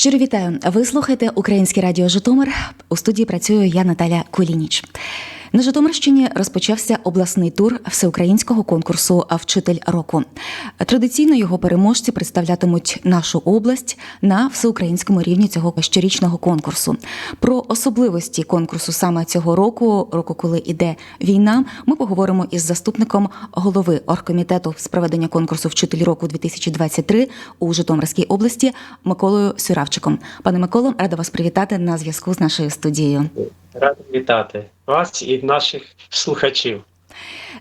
Щиро вітаю. Ви слухаєте Українське Радіо Житомир. У студії працюю я Наталя Колініч. На Житомирщині розпочався обласний тур всеукраїнського конкурсу Вчитель року. Традиційно його переможці представлятимуть нашу область на всеукраїнському рівні цього щорічного конкурсу. Про особливості конкурсу саме цього року, року, коли іде війна, ми поговоримо із заступником голови оргкомітету з проведення конкурсу Вчитель року 2023 у Житомирській області Миколою Сюравчиком. Пане Миколо, рада вас привітати на зв'язку з нашою студією. Радий вітати вас і наших слухачів.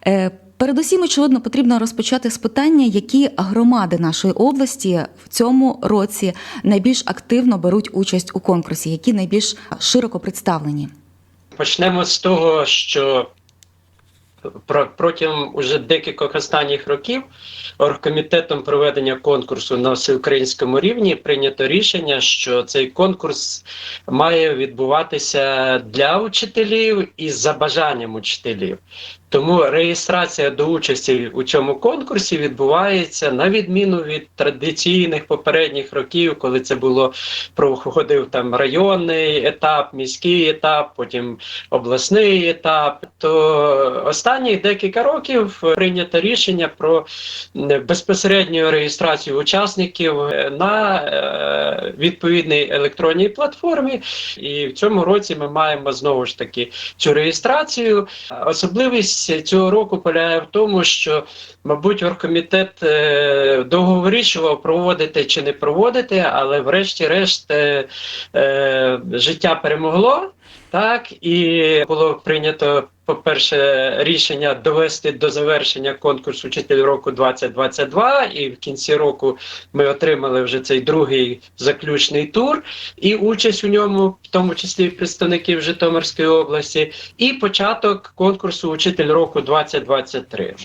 Е, Передусім, очевидно, потрібно розпочати з питання, які громади нашої області в цьому році найбільш активно беруть участь у конкурсі, які найбільш широко представлені. Почнемо з того, що протягом уже декількох останніх років оргкомітетом проведення конкурсу на всеукраїнському рівні прийнято рішення, що цей конкурс має відбуватися для учителів і за бажанням учителів. Тому реєстрація до участі у цьому конкурсі відбувається на відміну від традиційних попередніх років, коли це було проходив там районний етап, міський етап, потім обласний етап. То останні декілька років прийнято рішення про безпосередню реєстрацію учасників на е, відповідній електронній платформі. І в цьому році ми маємо знову ж таки цю реєстрацію. Особливість цього року полягає в тому, що, мабуть, оргкомітет е, довго вирішував, проводити чи не проводити, але врешті-решт е, е, життя перемогло. Так, і було прийнято, по-перше, рішення довести до завершення конкурсу «Вчитель року 2022, і в кінці року ми отримали вже цей другий заключний тур, і участь у ньому, в тому числі представників Житомирської області, і початок конкурсу «Учитель року 2023.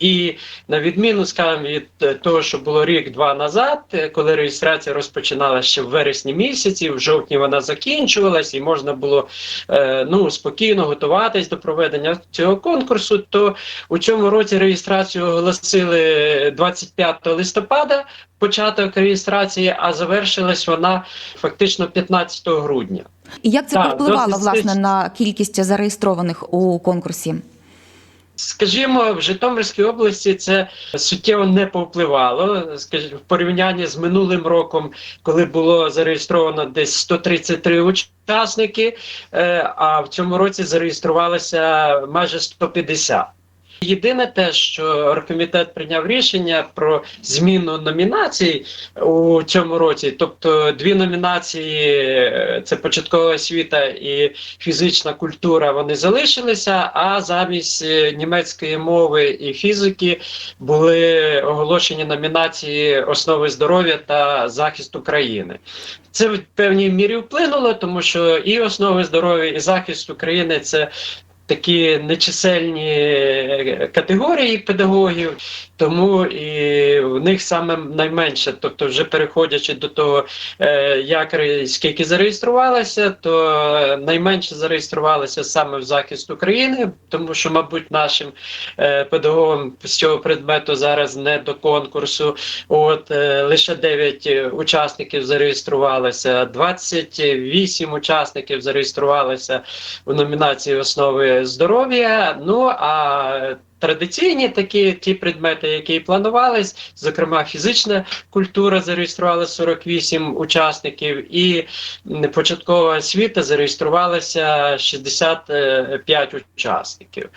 І на відміну, скажімо, від е, того, що було рік-два назад, е, коли реєстрація розпочиналася ще в вересні місяці, в жовтні вона закінчувалась, і можна було е, ну спокійно готуватись до проведення цього конкурсу. То у цьому році реєстрацію оголосили 25 листопада. Початок реєстрації, а завершилась вона фактично 15 грудня. І як це Так, повпливало досить власне на кількість зареєстрованих у конкурсі? Скажімо, в Житомирській області це суттєво не повпливало. Скажімо, в порівнянні з минулим роком, коли було зареєстровано десь 133 учасники, е, а в цьому році зареєструвалося майже 150. Єдине те, що оргкомітет прийняв рішення про зміну номінацій у цьому році. Тобто дві номінації е, це початкова освіта і фізична культура. Вони залишилися. А замість е, німецької мови і фізики були оголошені номінації основи здоров'я та захист України. Це в певній мірі вплинуло, тому що і основи здоров'я, і захист України це такі нечисельні е, категорії педагогів, тому і в них саме найменше. Тобто, вже переходячи до того, е, як скільки зареєструвалося, то найменше зареєструвалося саме в захист України, тому що, мабуть, нашим е, педагогам з цього предмету зараз не до конкурсу. От е, лише 9 учасників зареєструвалося, 28 учасників зареєструвалося в номінації основи здоров'я. Ну а традиційні такі ті предмети, які і планувались, зокрема фізична культура зареєструвала 48 учасників, і початкова освіта зареєструвалася 65 учасників.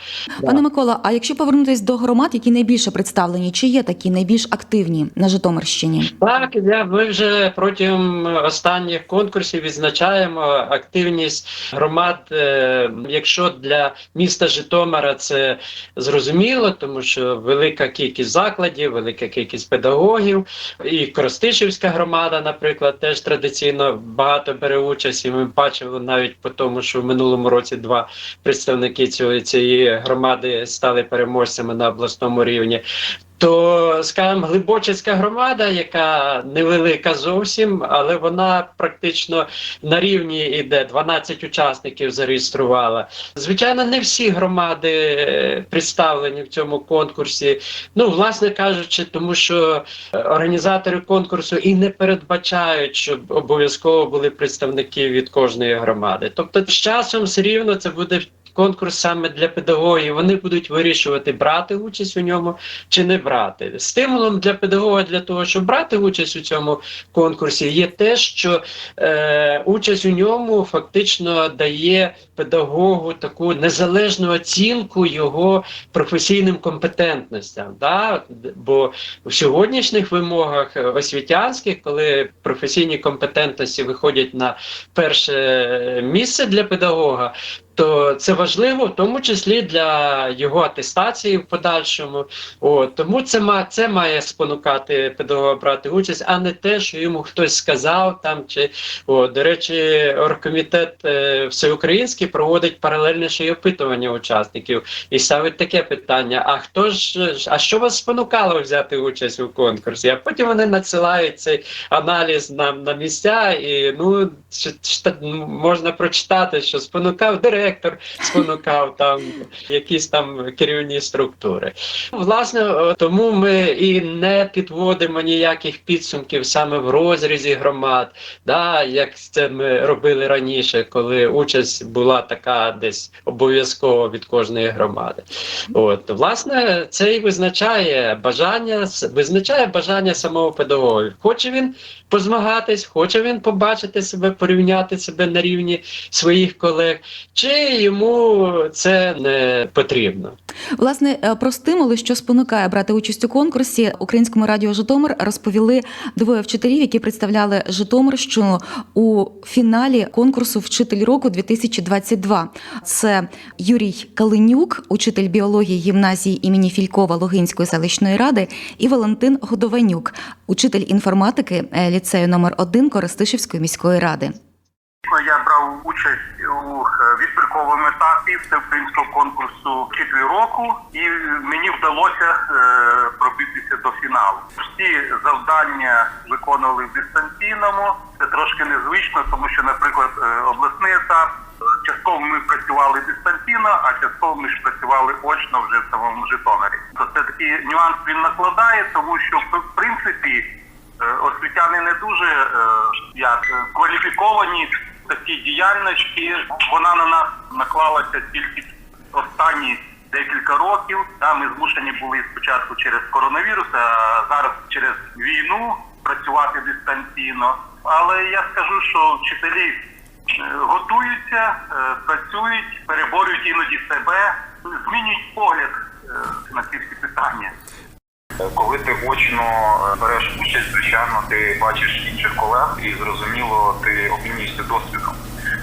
Пане Микола, а якщо повернутися до громад, які найбільше представлені, чи є такі найбільш активні на Житомирщині? Так, я, ми вже протягом останніх конкурсів відзначаємо активність громад. Е, якщо для міста Житомира це зрозуміло, тому що велика кількість закладів, велика кількість педагогів, і Кростишівська громада, наприклад, теж традиційно багато бере участь. І ми бачили навіть по тому, що в минулому році два представники цієї громади стали переможцями на обласному рівні. То, скажімо, Глибочицька громада, яка невелика зовсім, але вона практично на рівні йде 12 учасників зареєструвала. Звичайно, не всі громади е, представлені в цьому конкурсі. Ну, власне кажучи, тому що е, організатори конкурсу і не передбачають, щоб обов'язково були представники від кожної громади. Тобто, з часом все рівно це буде. Конкурс саме для педагогів, вони будуть вирішувати, брати участь у ньому чи не брати. Стимулом для педагога для того, щоб брати участь у цьому конкурсі, є те, що е, участь у ньому фактично дає педагогу таку незалежну оцінку його професійним компетентностям. Да? Бо в сьогоднішніх вимогах освітянських, коли професійні компетентності виходять на перше місце для педагога, то це важливо, в тому числі для його атестації в подальшому. От, тому це ма це має спонукати педагога брати участь, а не те, що йому хтось сказав там. Чи о, до речі, оргкомітет е, всеукраїнський проводить паралельне ще й опитування учасників і ставить таке питання: а хто ж а що вас спонукало взяти участь у конкурсі? А потім вони надсилають цей аналіз нам на місця, і ну можна прочитати, що спонукав директор, спонукав там якісь там керівні структури. Власне, е, тому ми і не підводимо ніяких підсумків саме в розрізі громад, да, як це ми робили раніше, коли участь була така десь обов'язково від кожної громади. От, власне, це і визначає бажання, визначає бажання самого педагога. Хоче він позмагатись, хоче він побачити себе, порівняти себе на рівні своїх колег, чи йому це не потрібно. Власне, е, про стимули, що спонукає брати участь у конкурсі, українському радіо Житомир розповіли двоє вчителів, які представляли Житомирщину у фіналі конкурсу Вчитель року 2022. Це Юрій Калинюк, учитель біології гімназії імені Фількова Логинської селищної ради, і Валентин Годованюк, учитель інформатики е, ліцею номер 1 Коростишівської міської ради. Я брав участь у е, відбірковому етапі всеукраїнського конкурсу вчитель року, і мені вдалося е, пробитися до фіналу. Всі завдання виконували в дистанційному. Це трошки незвично, тому що, наприклад, е, обласний етап. Частково ми працювали дистанційно, а частково ми ж працювали очно вже в самому Житомирі. То це такий нюанс він накладає, тому що в принципі освітяни не дуже як кваліфіковані такій діяльності. Вона на нас наклалася тільки останні декілька років. Та ми змушені були спочатку через коронавірус, а зараз через війну працювати дистанційно. Але я скажу, що вчителі е, готуються, е, працюють, переборюють іноді себе, змінюють погляд е, на ці всі питання. Коли ти очно е, береш участь, звичайно, ти бачиш інших колег і зрозуміло, ти обмінюєшся досвідом.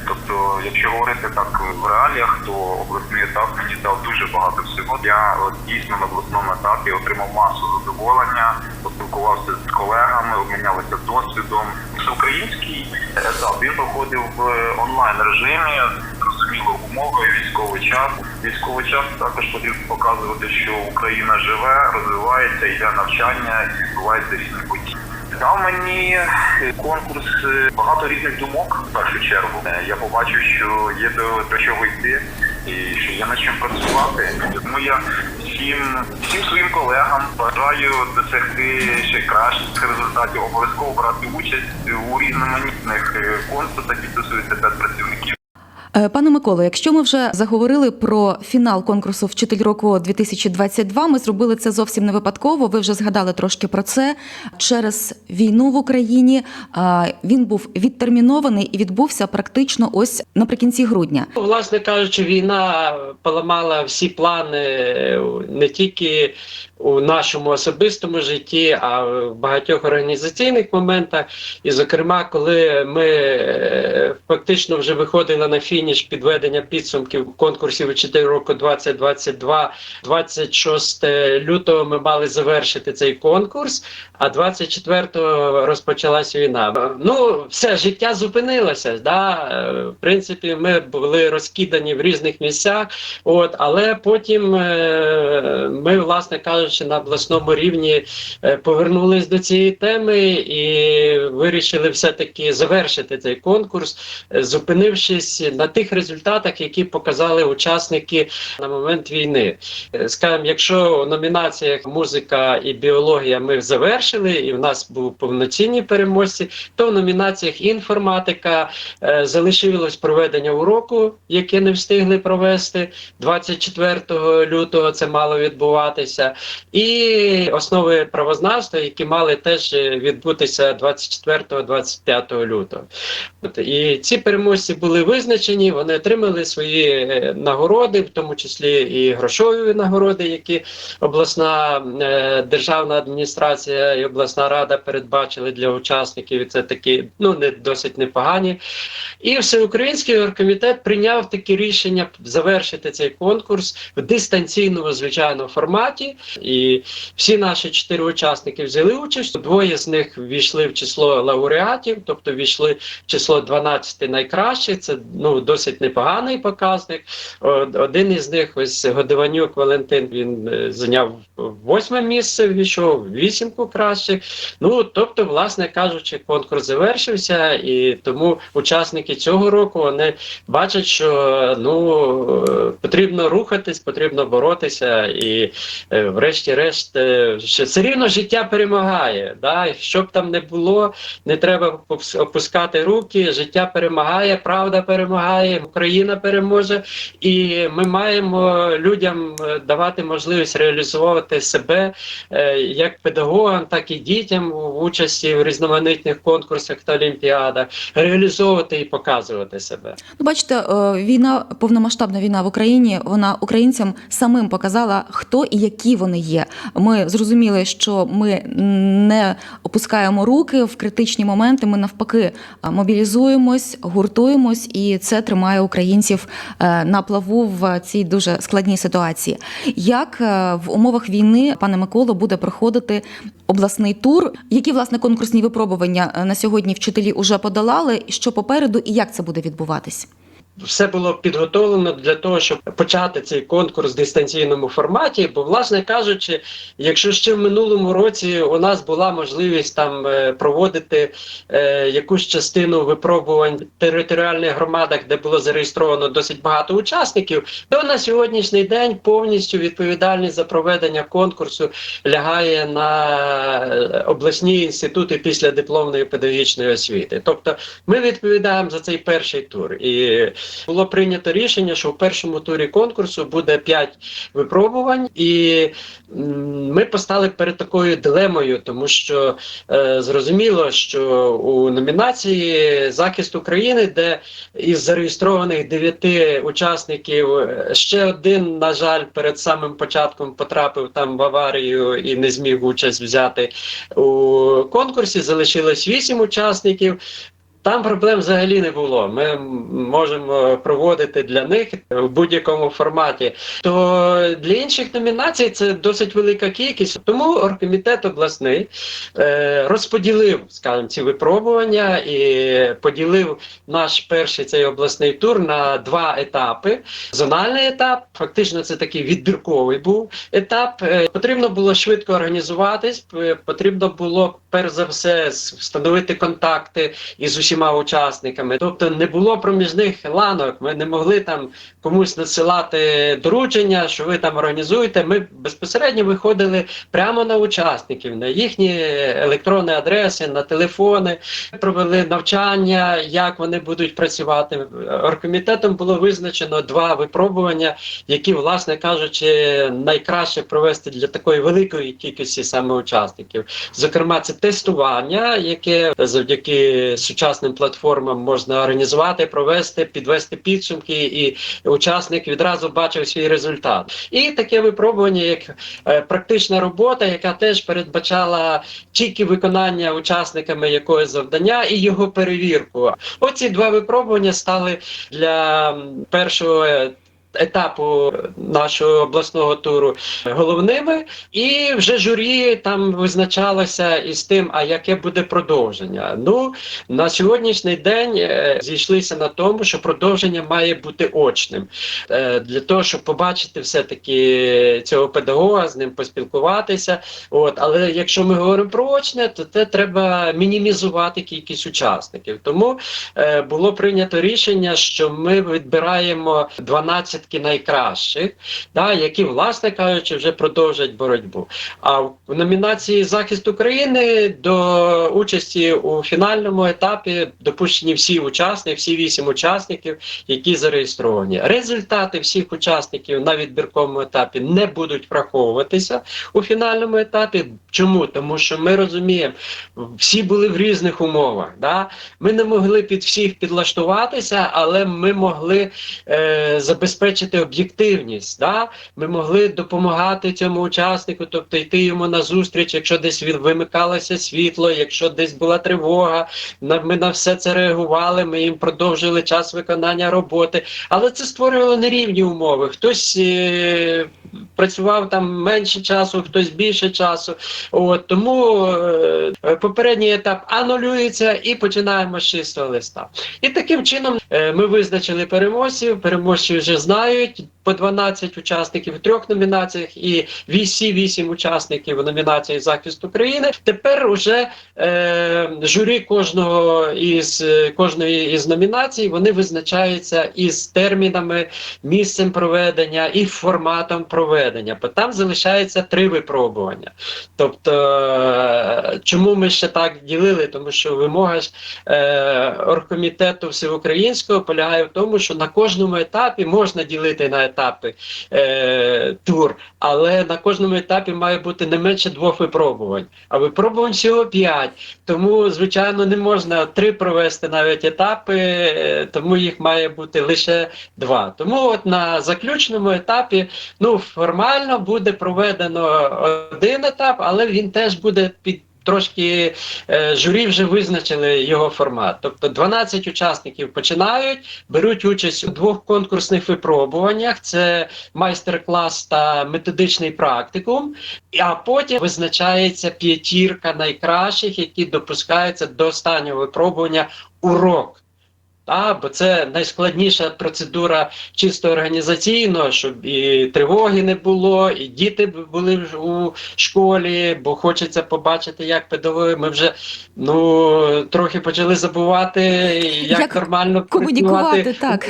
Тобто, якщо говорити так в реаліях, то обласний етап мені дав дуже багато всього. Я от, дійсно на обласному етапі отримав масу задоволення, поспілкувався з колегами, обмінялися досвідом. Всеукраїнський етап він проходив в онлайн режимі. Зрозуміло, умови, військовий час. Військовий час також потрібно показувати, що Україна живе, розвивається, йде навчання і відбуваються різні події. Дав мені е, конкурс е, багато різних думок в першу чергу. Е, Я побачив, що є до, до чого йти і що є над чим працювати. Тому я всім, всім своїм колегам бажаю досягти ще кращих результатів, обов'язково брати участь у різноманітних конкурсах, які стосуються педпрацівників. Е, Пане Миколо, якщо ми вже заговорили про фінал конкурсу Вчитель року 2022, ми зробили це зовсім не випадково. Ви вже згадали трошки про це. Через війну в Україні е, він був відтермінований і відбувся практично ось наприкінці грудня. Власне кажучи, війна поламала всі плани е, не тільки у нашому особистому житті, а в багатьох організаційних моментах. І, зокрема, коли ми е, фактично вже виходили на фініш підведення підсумків конкурсів «Учитель року 2022, 26 лютого ми мали завершити цей конкурс, а 24-го розпочалась війна. Ну, все життя зупинилося. Да? Е, В принципі, ми були розкидані в різних місцях, от, але потім е, ми, власне кажучи, кажучи, на обласному рівні е, повернулись до цієї теми і вирішили все-таки завершити цей конкурс, е, зупинившись на тих результатах, які показали учасники на момент війни. Е, Скажімо, якщо у номінаціях музика і біологія ми завершили, і в нас були повноцінні переможці, то в номінаціях інформатика залишилось проведення уроку, яке не встигли провести 24 лютого. Це мало відбуватися, і основи правознавства, які мали теж е, відбутися 24-25 лютого. І ці переможці були визначені, вони отримали свої е, нагороди, в тому числі і грошові нагороди, які обласна е, державна адміністрація і обласна рада передбачили для учасників. І це такі ну не досить непогані. І всеукраїнський оргкомітет прийняв таке рішення завершити цей конкурс в дистанційному звичайному форматі. І всі наші чотири учасники взяли участь. Двоє з них ввійшли в число лауреатів, тобто ввійшли в число 12 найкращих. Це ну досить непоганий показник. Один із них, ось Годованюк Валентин, він е, зайняв восьме місце, ввійшов вісімку кращих. Ну тобто, власне кажучи, конкурс завершився, і тому учасники цього року вони бачать, що ну е, потрібно рухатись, потрібно боротися, і е, врешті-решт, е, все рівно життя перемагає. Да? Що б там не було, не треба опус- опускати руки. Життя перемагає, правда перемагає, Україна переможе, і ми маємо людям е, давати можливість реалізовувати себе е, як педагогам, так і дітям в участі в різноманітних конкурсах та олімпіадах, реалізовувати і показувати себе. Ну, бачите, війна, повномасштабна війна в Україні, вона українцям самим показала, хто і які вони є. Ми зрозуміли, що ми не опускаємо руки в критичні моменти. Ми навпаки е, мобілізуємось, гуртуємось, і це тримає українців е, на плаву в цій дуже складній ситуації. Як е, в умовах війни, пане Миколо, буде проходити обласний тур? Які власне конкурсні випробування на сьогодні вчителі вже подолали? Що попереду, і як це буде відбуватись? Все було підготовлено для того, щоб почати цей конкурс в дистанційному форматі. Бо, власне кажучи, якщо ще в минулому році у нас була можливість там е, проводити е, якусь частину випробувань в територіальних громадах, де було зареєстровано досить багато учасників, то на сьогоднішній день повністю відповідальність за проведення конкурсу лягає на е, обласні інститути після дипломної педагогічної освіти. Тобто ми відповідаємо за цей перший тур. І було прийнято рішення, що в першому турі конкурсу буде 5 випробувань, і ми постали перед такою дилемою, тому що е, зрозуміло, що у номінації захист України, де із зареєстрованих 9 учасників е, ще один, на жаль, перед самим початком потрапив там в аварію і не зміг участь взяти у конкурсі. Залишилось 8 учасників. Там проблем взагалі не було. Ми можемо проводити для них в будь-якому форматі. То для інших номінацій це досить велика кількість. Тому оргкомітет обласний е, розподілив, скажімо, ці випробування і поділив наш перший цей обласний тур на два етапи. Зональний етап, фактично, це такий відбірковий був етап. Е, потрібно було швидко організуватись, потрібно було перш за все встановити контакти із усіма учасниками. Тобто не було проміжних ланок. Ми не могли там комусь надсилати доручення, що ви там організуєте. Ми безпосередньо виходили прямо на учасників, на їхні електронні адреси, на телефони, провели навчання, як вони будуть працювати. Оргкомітетом було визначено два випробування, які, власне кажучи, найкраще провести для такої великої кількості саме учасників. Зокрема, це тестування, яке завдяки сучасним платформам можна організувати, провести, підвести підсумки, і учасник відразу бачив свій результат. І таке випробування, як е, практична робота, яка теж передбачала тільки виконання учасниками якогось завдання і його перевірку. Оці два випробування стали для першого. Етапу нашого обласного туру головними, і вже журі там визначалося із тим, а яке буде продовження. Ну на сьогоднішній день е, зійшлися на тому, що продовження має бути очним Е, для того, щоб побачити все-таки цього педагога, з ним поспілкуватися. От, але якщо ми говоримо про очне, то це треба мінімізувати кількість учасників. Тому е, було прийнято рішення, що ми відбираємо 12 найкращих, да, які, власне кажучи, вже продовжать боротьбу. А в номінації Захист України до участі у фінальному етапі допущені всі учасники, всі вісім учасників, які зареєстровані. Результати всіх учасників на відбірковому етапі не будуть враховуватися у фінальному етапі. Чому? Тому що ми розуміємо, всі були в різних умовах. Да? Ми не могли під всіх підлаштуватися, але ми могли е, забезпечити об'єктивність. Да? Ми могли допомагати цьому учаснику, тобто йти йому на зустріч, якщо десь вимикалося світло, якщо десь була тривога. Ми на все це реагували, ми їм продовжили час виконання роботи. Але це створювало нерівні умови. Хтось е, працював там менше часу, хтось більше часу. От тому е, попередній етап анулюється і починаємо з чистого листа. І таким чином е, ми визначили переможців. Переможці вже знають 前 по 12 учасників в трьох номінаціях і 8 учасників у номінації захист України. Тепер уже е, журі кожного із кожної із номінацій вони визначаються із термінами, місцем проведення і форматом проведення. Бо там залишається три випробування. Тобто, е, чому ми ще так ділили? Тому що вимога ж е, оргкомітету всеукраїнського полягає в тому, що на кожному етапі можна ділити на етапи е, тур, але на кожному етапі має бути не менше двох випробувань. А випробувань всього п'ять. Тому, звичайно, не можна три провести навіть етапи, е, тому їх має бути лише два. Тому от на заключному етапі ну формально буде проведено один етап, але він теж буде під. Трошки е, журі вже визначили його формат. Тобто 12 учасників починають, беруть участь у двох конкурсних випробуваннях: це майстер-клас та методичний практикум. А потім визначається п'ятірка найкращих, які допускаються до останнього випробування урок. Та, бо це найскладніша процедура чисто організаційно, щоб і тривоги не було, і діти були у школі, бо хочеться побачити, як педагоги. Ми вже ну трохи почали забувати, як, Як нормально комунікувати, так.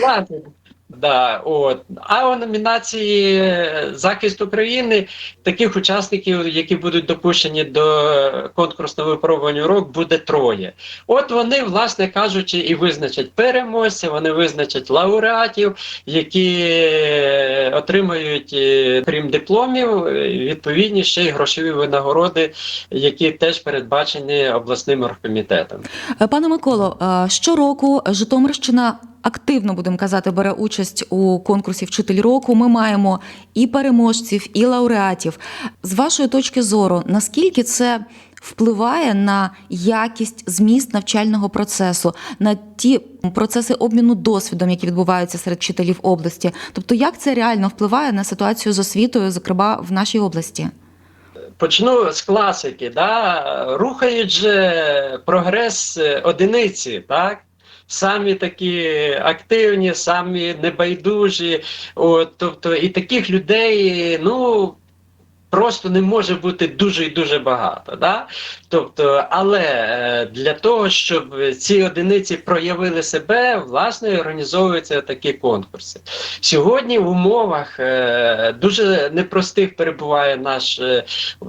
Да, от. А у номінації е, захист України таких учасників, які будуть допущені до конкурсного випробування урок, буде троє. От вони, власне кажучи, і визначать переможця, вони визначать лауреатів, які е, отримають, е, крім дипломів, відповідні ще й грошові винагороди, які теж передбачені обласним оргкомітетом. Пане Миколо, щороку Житомирщина активно будемо казати бере участь у конкурсі Вчитель року. Ми маємо і переможців, і лауреатів. З вашої точки зору, наскільки це впливає на якість зміст навчального процесу, на ті процеси обміну досвідом, які відбуваються серед вчителів області? Тобто, як це реально впливає на ситуацію з освітою, зокрема в нашій області? Почну з класики, да? рухають же прогрес е, одиниці, так? Самі такі активні, самі небайдужі. От, тобто, і таких людей, ну. Просто не може бути дуже і дуже багато. Да? Тобто, але е, для того, щоб ці одиниці проявили себе, власне, організовуються такі конкурси. Сьогодні в умовах е, дуже непростих перебуває наш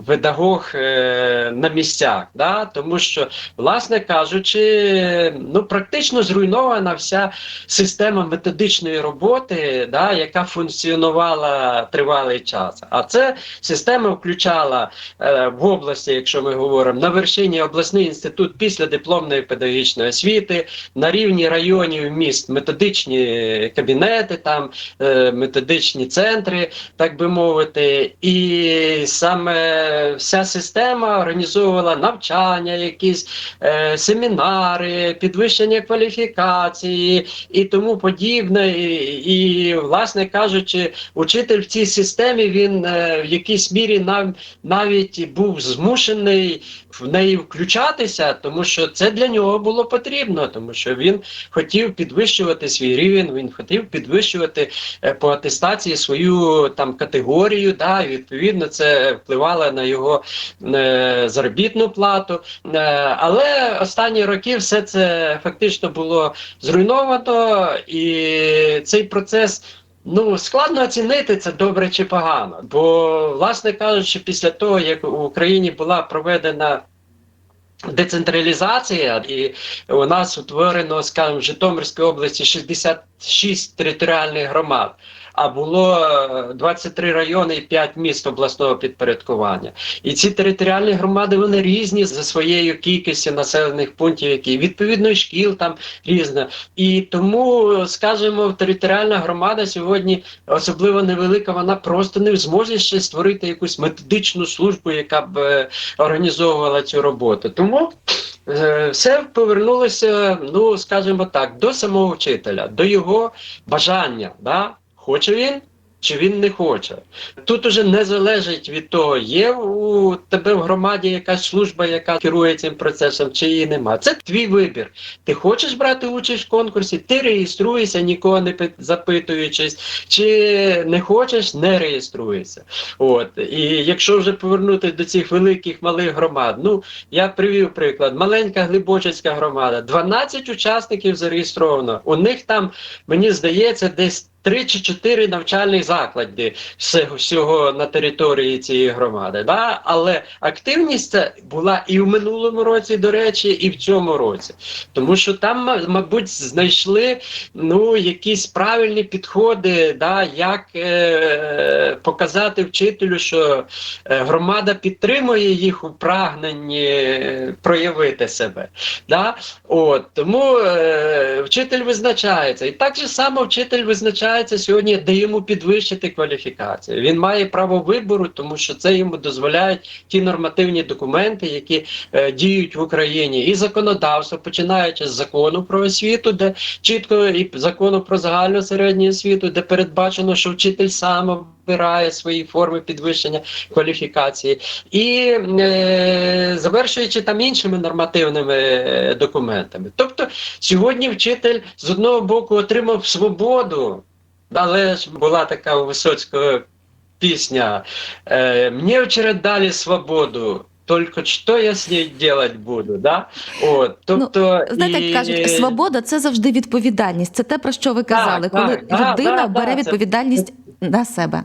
педагог е, на місцях, да? тому що, власне кажучи, ну практично зруйнована вся система методичної роботи, да? яка функціонувала тривалий час. А це система система включала е, в області, якщо ми говоримо, на вершині обласний інститут після дипломної педагогічної освіти, на рівні районів міст методичні кабінети, там е, методичні центри, так би мовити, і саме вся система організовувала навчання, якісь е, семінари, підвищення кваліфікації і тому подібне. І, власне кажучи, учитель в цій системі він в якійсь мірі нав, навіть був змушений в неї включатися, тому що це для нього було потрібно, тому що він хотів підвищувати свій рівень, він хотів підвищувати е, по атестації свою там категорію. Да, і відповідно це впливало на його е, заробітну плату. Е, але останні роки все це фактично було зруйновано, і цей процес. Ну, складно оцінити це добре чи погано. Бо, власне кажучи, після того, як в Україні була проведена децентралізація, і у нас утворено, скажімо, в Житомирській області 66 територіальних громад. А було е, 23 райони і 5 міст обласного підпорядкування. І ці територіальні громади вони різні за своєю кількістю населених пунктів, які відповідно шкіл там різна. І тому, скажімо, територіальна громада сьогодні особливо невелика, вона просто не зможе ще створити якусь методичну службу, яка б е, організовувала цю роботу. Тому е, все повернулося, ну скажімо так, до самого вчителя, до його бажання. Да? Хоче він чи він не хоче. Тут уже не залежить від того, є у тебе в громаді якась служба, яка керує цим процесом, чи її нема. Це твій вибір. Ти хочеш брати участь в конкурсі, ти реєструєшся, нікого не запитуючись, чи не хочеш, не реєструєшся. От. І якщо вже повернутися до цих великих малих громад, ну я привів приклад. Маленька Глибочицька громада, 12 учасників зареєстровано. У них там, мені здається, десь. Три чи чотири навчальних заклади всього, всього на території цієї громади. Да? Але активність була і в минулому році, до речі, і в цьому році. Тому що там, мабуть, знайшли ну, якісь правильні підходи, да, як е, показати вчителю, що е, громада підтримує їх у прагненні е, проявити себе. Да? От, тому е, вчитель визначається. І так же само вчитель визначається сьогодні, де йому підвищити кваліфікацію. Він має право вибору, тому що це йому дозволяють ті нормативні документи, які е, діють в Україні, і законодавство, починаючи з закону про освіту, де чітко і закону про загальну середню освіту, де передбачено, що вчитель сам обирає свої форми підвищення кваліфікації, і е, завершуючи там іншими нормативними е, документами. Тобто сьогодні вчитель з одного боку отримав свободу, але ж була така у Висоцького пісня е, «Мені вчора дали свободу». Тільки що я з нею делать буду, да? От, тобто, Знаєте, і- як кажуть, свобода це завжди відповідальність. Це те, про що ви казали, так, коли так, людина так, бере так, це- відповідальність на себе.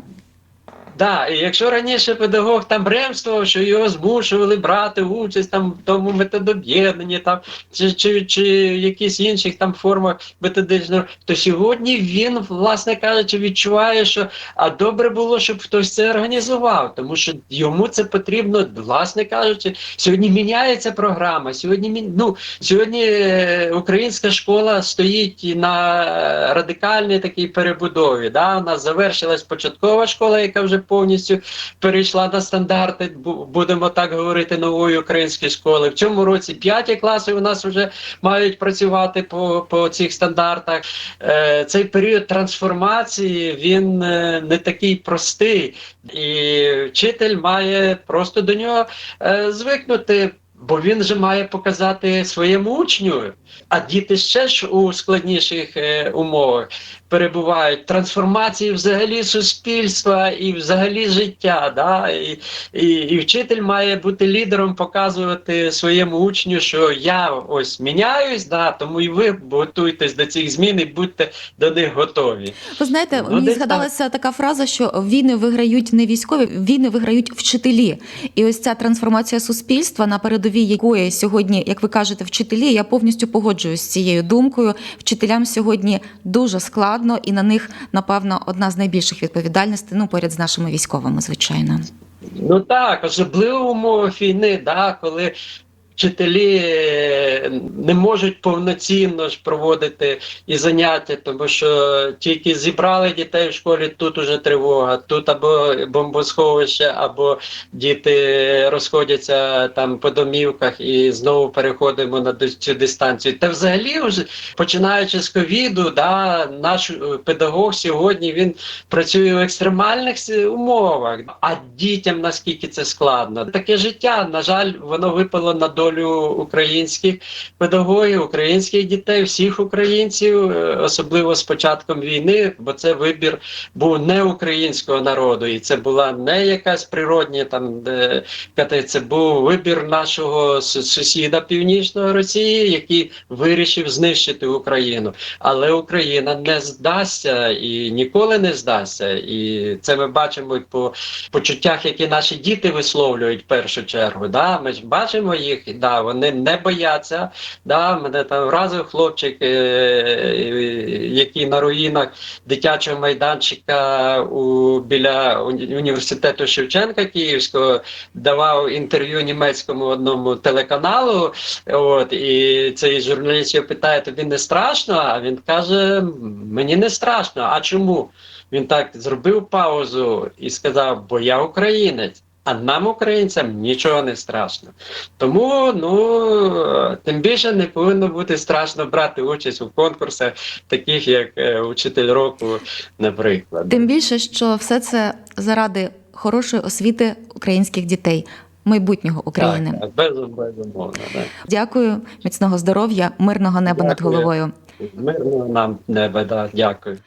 Да, і якщо раніше педагог там ремствував, що його змушували брати участь там в тому методоб'єднанні, там чи, чи, чи якісь інших там формах методичного, то сьогодні він, власне кажучи, відчуває, що а добре було, щоб хтось це організував, тому що йому це потрібно, власне кажучи, сьогодні міняється програма. Сьогодні ну, сьогодні е, українська школа стоїть на радикальній такій перебудові. Да? Нас завершилась початкова школа, яка вже повністю перейшла на стандарти, будемо так говорити, нової української школи. В цьому році п'яті класи у нас вже мають працювати по, по цих стандартах. Е, цей період трансформації він е, не такий простий, і вчитель має просто до нього е, звикнути. Бо він же має показати своєму учню, а діти ще ж у складніших е, умовах перебувають трансформації взагалі суспільства і взагалі життя. Да? І, і, і вчитель має бути лідером, показувати своєму учню, що я ось міняюсь, да, тому і ви готуйтесь до цих змін і будьте до них готові. Ви знаєте, Ну, мені згадалася така фраза, що війни виграють не військові, війни виграють вчителі. І ось ця трансформація суспільства, на передовій якої сьогодні, як ви кажете, вчителі, я повністю погоджуюсь з цією думкою. Вчителям сьогодні дуже складно, і на них, напевно, одна з найбільших відповідальностей, ну поряд з нашими військовими, звичайно. Ну так, особливо умови війни, да, коли вчителі е, не можуть повноцінно ж проводити і заняття, тому що тільки зібрали дітей в школі, тут уже тривога, тут або бомбосховище, або діти розходяться там по домівках і знову переходимо на цю дистанцію. Та взагалі, вже починаючи з ковіду, да, наш е, педагог сьогодні він працює в екстремальних умовах. А дітям наскільки це складно? Таке життя, на жаль, воно випало на долю українських педагогів, українських дітей, всіх українців, е, особливо з початком війни, бо це вибір був не українського народу, і це була не якась природня там, де це був вибір нашого сусіда північної Росії, який вирішив знищити Україну. Але Україна не здасться і ніколи не здасться. І це ми бачимо по почуттях, які наші діти висловлюють в першу чергу. Да? Ми ж бачимо їх, да, вони не бояться. Да? Мене там вразив хлопчик, е, е, який на руїнах дитячого майданчика у, біля уні- університету Шевченка Київського давав інтерв'ю німецькому одному телеканалу. От, і цей журналіст його питає: тобі не страшно? А він каже: Мені не страшно. А чому? Він так зробив паузу і сказав: Бо я українець. А нам, українцям, нічого не страшно. Тому ну тим більше не повинно бути страшно брати участь у конкурсах, таких як е, учитель року, наприклад. Тим більше, що все це заради хорошої освіти українських дітей, майбутнього України. Так, так, безум- безумовно. Так. Дякую, міцного здоров'я, мирного неба над головою. Мирного нам неба, да, дякую.